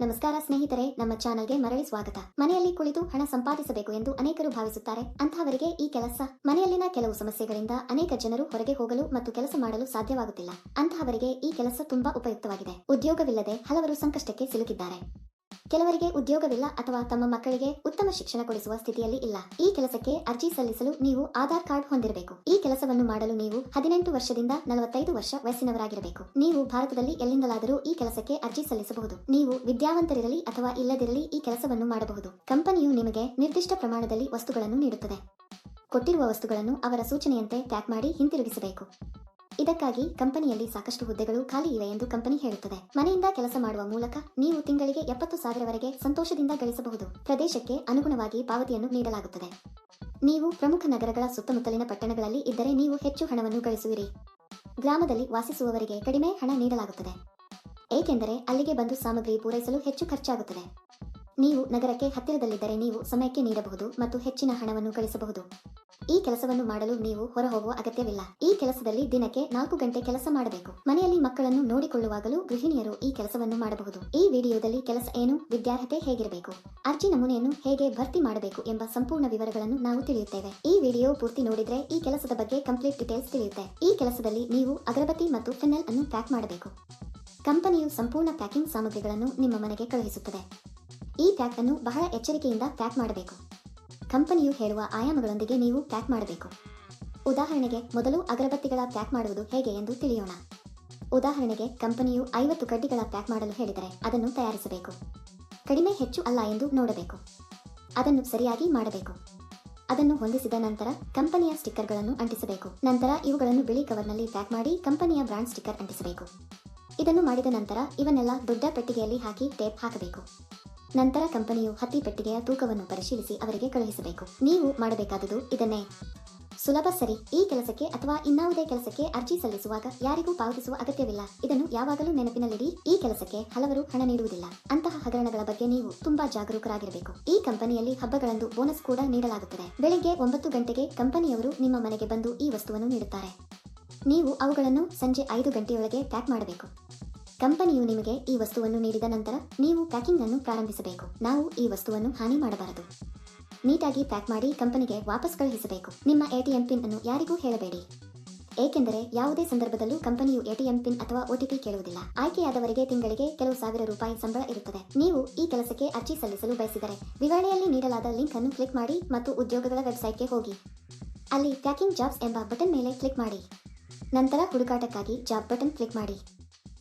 ನಮಸ್ಕಾರ ಸ್ನೇಹಿತರೆ, ನಮ್ಮ ಚಾನಲ್ಗೆ ಮರಳಿ ಸ್ವಾಗತ. ಮನೆಯಲ್ಲಿ ಕುಳಿತು ಹಣ ಸಂಪಾದಿಸಬೇಕು ಎಂದು ಅನೇಕರು ಭಾವಿಸುತ್ತಾರೆ. ಅಂತಹವರಿಗೆ ಈ ಕೆಲಸ. ಮನೆಯಲ್ಲಿನ ಕೆಲವು ಸಮಸ್ಯೆಗಳಿಂದ ಅನೇಕ ಜನರು ಹೊರಗೆ ಹೋಗಲು ಮತ್ತು ಕೆಲಸ ಮಾಡಲು ಸಾಧ್ಯವಾಗುತ್ತಿಲ್ಲ. ಅಂತಹವರಿಗೆ ಈ ಕೆಲಸ ತುಂಬಾ ಉಪಯುಕ್ತವಾಗಿದೆ. ಉದ್ಯೋಗವಿಲ್ಲದೆ ಹಲವರು ಸಂಕಷ್ಟಕ್ಕೆ ಸಿಲುಕಿದ್ದಾರೆ. ಕೆಲವರಿಗೆ ಉದ್ಯೋಗವಿಲ್ಲ ಅಥವಾ ತಮ್ಮ ಮಕ್ಕಳಿಗೆ ಉತ್ತಮ ಶಿಕ್ಷಣ ಕೊಡಿಸುವ ಸ್ಥಿತಿಯಲ್ಲಿ ಇಲ್ಲ. ಈ ಕೆಲಸಕ್ಕೆ ಅರ್ಜಿ ಸಲ್ಲಿಸಲು ನೀವು ಆಧಾರ್ ಕಾರ್ಡ್ ಹೊಂದಿರಬೇಕು. ಈ ಕೆಲಸವನ್ನು ಮಾಡಲು ನೀವು ಹದಿನೆಂಟು ವರ್ಷದಿಂದ ನಲವತ್ತೈದು ವರ್ಷ ವಯಸ್ಸಿನವರಾಗಿರಬೇಕು. ನೀವು ಭಾರತದಲ್ಲಿ ಎಲ್ಲಿಂದಲಾದರೂ ಈ ಕೆಲಸಕ್ಕೆ ಅರ್ಜಿ ಸಲ್ಲಿಸಬಹುದು. ನೀವು ವಿದ್ಯಾವಂತರಿರಲಿ ಅಥವಾ ಇಲ್ಲದಿರಲಿ ಈ ಕೆಲಸವನ್ನು ಮಾಡಬಹುದು. ಕಂಪನಿಯು ನಿಮಗೆ ನಿರ್ದಿಷ್ಟ ಪ್ರಮಾಣದಲ್ಲಿ ವಸ್ತುಗಳನ್ನು ನೀಡುತ್ತದೆ. ಕೊಟ್ಟಿರುವ ವಸ್ತುಗಳನ್ನು ಅವರ ಸೂಚನೆಯಂತೆ ಪ್ಯಾಕ್ ಮಾಡಿ ಹಿಂತಿರುಗಿಸಬೇಕು. ಇದಕ್ಕಾಗಿ ಕಂಪನಿಯಲ್ಲಿ ಸಾಕಷ್ಟು ಹುದ್ದೆಗಳು ಖಾಲಿ ಇವೆ ಎಂದು ಕಂಪನಿ ಹೇಳುತ್ತದೆ. ಮನೆಯಿಂದ ಕೆಲಸ ಮಾಡುವ ಮೂಲಕ ನೀವು ತಿಂಗಳಿಗೆ ಎಪ್ಪತ್ತು ಸಾವಿರವರೆಗೆ ಸಂತೋಷದಿಂದ ಗಳಿಸಬಹುದು. ಪ್ರದೇಶಕ್ಕೆ ಅನುಗುಣವಾಗಿ ಪಾವತಿಯನ್ನು ನೀಡಲಾಗುತ್ತದೆ. ನೀವು ಪ್ರಮುಖ ನಗರಗಳ ಸುತ್ತಮುತ್ತಲಿನ ಪಟ್ಟಣಗಳಲ್ಲಿ ಇದ್ದರೆ ನೀವು ಹೆಚ್ಚು ಹಣವನ್ನು ಗಳಿಸುವಿರಿ. ಗ್ರಾಮದಲ್ಲಿ ವಾಸಿಸುವವರಿಗೆ ಕಡಿಮೆ ಹಣ ನೀಡಲಾಗುತ್ತದೆ. ಏಕೆಂದರೆ ಅಲ್ಲಿಗೆ ಬಂದು ಸಾಮಗ್ರಿ ಪೂರೈಸಲು ಹೆಚ್ಚು ಖರ್ಚಾಗುತ್ತದೆ. ನೀವು ನಗರಕ್ಕೆ ಹತ್ತಿರದಲ್ಲಿದ್ದರೆ ನೀವು ಸಮಯಕ್ಕೆ ನೀಡಬಹುದು ಮತ್ತು ಹೆಚ್ಚಿನ ಹಣವನ್ನು ಗಳಿಸಬಹುದು. ಈ ಕೆಲಸವನ್ನು ಮಾಡಲು ನೀವು ಹೊರ ಹೋಗುವ ಅಗತ್ಯವಿಲ್ಲ. ಈ ಕೆಲಸದಲ್ಲಿ ದಿನಕ್ಕೆ ನಾಲ್ಕು ಗಂಟೆ ಕೆಲಸ ಮಾಡಬೇಕು. ಮನೆಯಲ್ಲಿ ಮಕ್ಕಳನ್ನು ನೋಡಿಕೊಳ್ಳುವಾಗಲೂ ಗೃಹಿಣಿಯರು ಈ ಕೆಲಸವನ್ನು ಮಾಡಬಹುದು. ಈ ವಿಡಿಯೋದಲ್ಲಿ ಕೆಲಸ ಏನು, ವಿದ್ಯಾರ್ಹತೆ ಹೇಗಿರಬೇಕು, ಅರ್ಜಿ ನಮೂನೆಯನ್ನು ಹೇಗೆ ಭರ್ತಿ ಮಾಡಬೇಕು ಎಂಬ ಸಂಪೂರ್ಣ ವಿವರಗಳನ್ನು ನಾವು ತಿಳಿಯುತ್ತೇವೆ. ಈ ವಿಡಿಯೋ ಪೂರ್ತಿ ನೋಡಿದ್ರೆ ಈ ಕೆಲಸದ ಬಗ್ಗೆ ಕಂಪ್ಲೀಟ್ ಡೀಟೇಲ್ಸ್ ತಿಳಿಯುತ್ತೆ. ಈ ಕೆಲಸದಲ್ಲಿ ನೀವು ಅಗರಬತ್ತಿ ಮತ್ತು ಫೆನೆಲ್ ಅನ್ನು ಪ್ಯಾಕ್ ಮಾಡಬೇಕು. ಕಂಪನಿಯು ಸಂಪೂರ್ಣ ಪ್ಯಾಕಿಂಗ್ ಸಾಮಗ್ರಿಗಳನ್ನು ನಿಮ್ಮ ಮನೆಗೆ ಕಳುಹಿಸುತ್ತದೆ. ಈ ಪ್ಯಾಕ್ ಅನ್ನು ಬಹಳ ಎಚ್ಚರಿಕೆಯಿಂದ ಪ್ಯಾಕ್ ಮಾಡಬೇಕು. ಕಂಪನಿಯು ಹೇಳುವ ಆಯಾಮಗಳೊಂದಿಗೆ ನೀವು ಪ್ಯಾಕ್ ಮಾಡಬೇಕು. ಉದಾಹರಣೆಗೆ, ಮೊದಲು ಅಗರಬತ್ತಿಗಳ ಪ್ಯಾಕ್ ಮಾಡುವುದು ಹೇಗೆ ಎಂದು ತಿಳಿಯೋಣ. ಉದಾಹರಣೆಗೆ, ಕಂಪನಿಯು ಐವತ್ತು ಕಡ್ಡಿಗಳ ಪ್ಯಾಕ್ ಮಾಡಲು ಹೇಳಿದರೆ ಅದನ್ನು ತಯಾರಿಸಬೇಕು. ಕಡಿಮೆ ಹೆಚ್ಚು ಅಲ್ಲ ಎಂದು ನೋಡಬೇಕು. ಅದನ್ನು ಸರಿಯಾಗಿ ಮಾಡಬೇಕು. ಅದನ್ನು ಹೊಂದಿಸಿದ ನಂತರ ಕಂಪನಿಯ ಸ್ಟಿಕ್ಕರ್ಗಳನ್ನು ಅಂಟಿಸಬೇಕು. ನಂತರ ಇವುಗಳನ್ನು ಬಿಳಿ ಕವರ್ನಲ್ಲಿ ಪ್ಯಾಕ್ ಮಾಡಿ ಕಂಪನಿಯ ಬ್ರಾಂಡ್ ಸ್ಟಿಕ್ಕರ್ ಅಂಟಿಸಬೇಕು. ಇದನ್ನು ಮಾಡಿದ ನಂತರ ಇವನ್ನೆಲ್ಲ ದೊಡ್ಡ ಪೆಟ್ಟಿಗೆಯಲ್ಲಿ ಹಾಕಿ ಟೇಪ್ ಹಾಕಬೇಕು. ನಂತರ ಕಂಪನಿಯು ಹತ್ತಿ ಪೆಟ್ಟಿಗೆಯ ತೂಕವನ್ನು ಪರಿಶೀಲಿಸಿ ಅವರಿಗೆ ಕಳುಹಿಸಬೇಕು. ನೀವು ಮಾಡಬೇಕಾದುದು ಇದನ್ನೇ. ಸುಲಭ ಸರಿ. ಈ ಕೆಲಸಕ್ಕೆ ಅಥವಾ ಇನ್ನಾವುದೇ ಕೆಲಸಕ್ಕೆ ಅರ್ಜಿ ಸಲ್ಲಿಸುವಾಗ ಯಾರಿಗೂ ಪಾವತಿಸುವ ಅಗತ್ಯವಿಲ್ಲ. ಇದನ್ನು ಯಾವಾಗಲೂ ನೆನಪಿನಲ್ಲಿಡಿ, ಈ ಕೆಲಸಕ್ಕೆ ಹಲವರು ಹಣ ನೀಡುವುದಿಲ್ಲ. ಅಂತಹ ಹಗರಣಗಳ ಬಗ್ಗೆ ನೀವು ತುಂಬಾ ಜಾಗರೂಕರಾಗಿರಬೇಕು. ಈ ಕಂಪನಿಯಲ್ಲಿ ಹಬ್ಬಗಳಂದು ಬೋನಸ್ ಕೂಡ ನೀಡಲಾಗುತ್ತದೆ. ಬೆಳಿಗ್ಗೆ ಒಂಬತ್ತು ಗಂಟೆಗೆ ಕಂಪನಿಯವರು ನಿಮ್ಮ ಮನೆಗೆ ಬಂದು ಈ ವಸ್ತುವನ್ನು ನೀಡುತ್ತಾರೆ. ನೀವು ಅವುಗಳನ್ನು ಸಂಜೆ ಐದು ಗಂಟೆಯೊಳಗೆ ಪ್ಯಾಕ್ ಮಾಡಬೇಕು. ಕಂಪನಿಯು ನಿಮಗೆ ಈ ವಸ್ತುವನ್ನು ನೀಡಿದ ನಂತರ ನೀವು ಪ್ಯಾಕಿಂಗ್ ಅನ್ನು ಪ್ರಾರಂಭಿಸಬೇಕು. ನಾವು ಈ ವಸ್ತುವನ್ನು ಹಾನಿ ಮಾಡಬಾರದು. ನೀಟಾಗಿ ಪ್ಯಾಕ್ ಮಾಡಿ ಕಂಪನಿಗೆ ವಾಪಸ್ ಕಳುಹಿಸಬೇಕು. ನಿಮ್ಮ ಎಟಿಎಂ ಪಿನ್ ಅನ್ನು ಯಾರಿಗೂ ಹೇಳಬೇಡಿ. ಏಕೆಂದರೆ ಯಾವುದೇ ಸಂದರ್ಭದಲ್ಲೂ ಕಂಪನಿಯು ಎಟಿಎಂ ಪಿನ್ ಅಥವಾ ಒಟಿಪಿ ಕೇಳುವುದಿಲ್ಲ. ಆಯ್ಕೆಯಾದವರಿಗೆ ತಿಂಗಳಿಗೆ ಕೆಲವು ಸಾವಿರ ರೂಪಾಯಿ ಸಂಬಳ ಇರುತ್ತದೆ. ನೀವು ಈ ಕೆಲಸಕ್ಕೆ ಅರ್ಜಿ ಸಲ್ಲಿಸಲು ಬಯಸಿದರೆ ವಿವರಣೆಯಲ್ಲಿ ನೀಡಲಾದ ಲಿಂಕ್ ಅನ್ನು ಕ್ಲಿಕ್ ಮಾಡಿ ಮತ್ತು ಉದ್ಯೋಗಗಳ ವೆಬ್ಸೈಟ್ಗೆ ಹೋಗಿ. ಅಲ್ಲಿ ಪ್ಯಾಕಿಂಗ್ ಜಾಬ್ಸ್ ಎಂಬ ಬಟನ್ ಮೇಲೆ ಕ್ಲಿಕ್ ಮಾಡಿ. ನಂತರ ಹುಡುಕಾಟಕ್ಕಾಗಿ ಜಾಬ್ ಬಟನ್ ಕ್ಲಿಕ್ ಮಾಡಿ.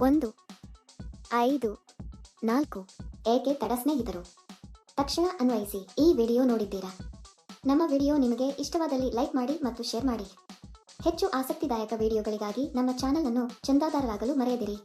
ಒಂದು, ಐದು, ನಾಲ್ಕು ಏಕೆ ತಡ ಸ್ನೇಹಿತರು? ತಕ್ಷಣ ಅನ್ವಯಿಸಿ, ಈ ವಿಡಿಯೋ ನೋಡಿದ್ದೀರಾ? ನಮ್ಮ ವಿಡಿಯೋ ನಿಮಗೆ ಇಷ್ಟವಾದಲ್ಲಿ ಲೈಕ್ ಮಾಡಿ ಮತ್ತು ಶೇರ್ ಮಾಡಿ. ಹೆಚ್ಚು ಆಸಕ್ತಿದಾಯಕ ವಿಡಿಯೋಗಳಿಗಾಗಿ ನಮ್ಮ ಚಾನಲ್ ಅನ್ನು ಚಂದಾದಾರರಾಗಲು ಮರೆಯದಿರಿ.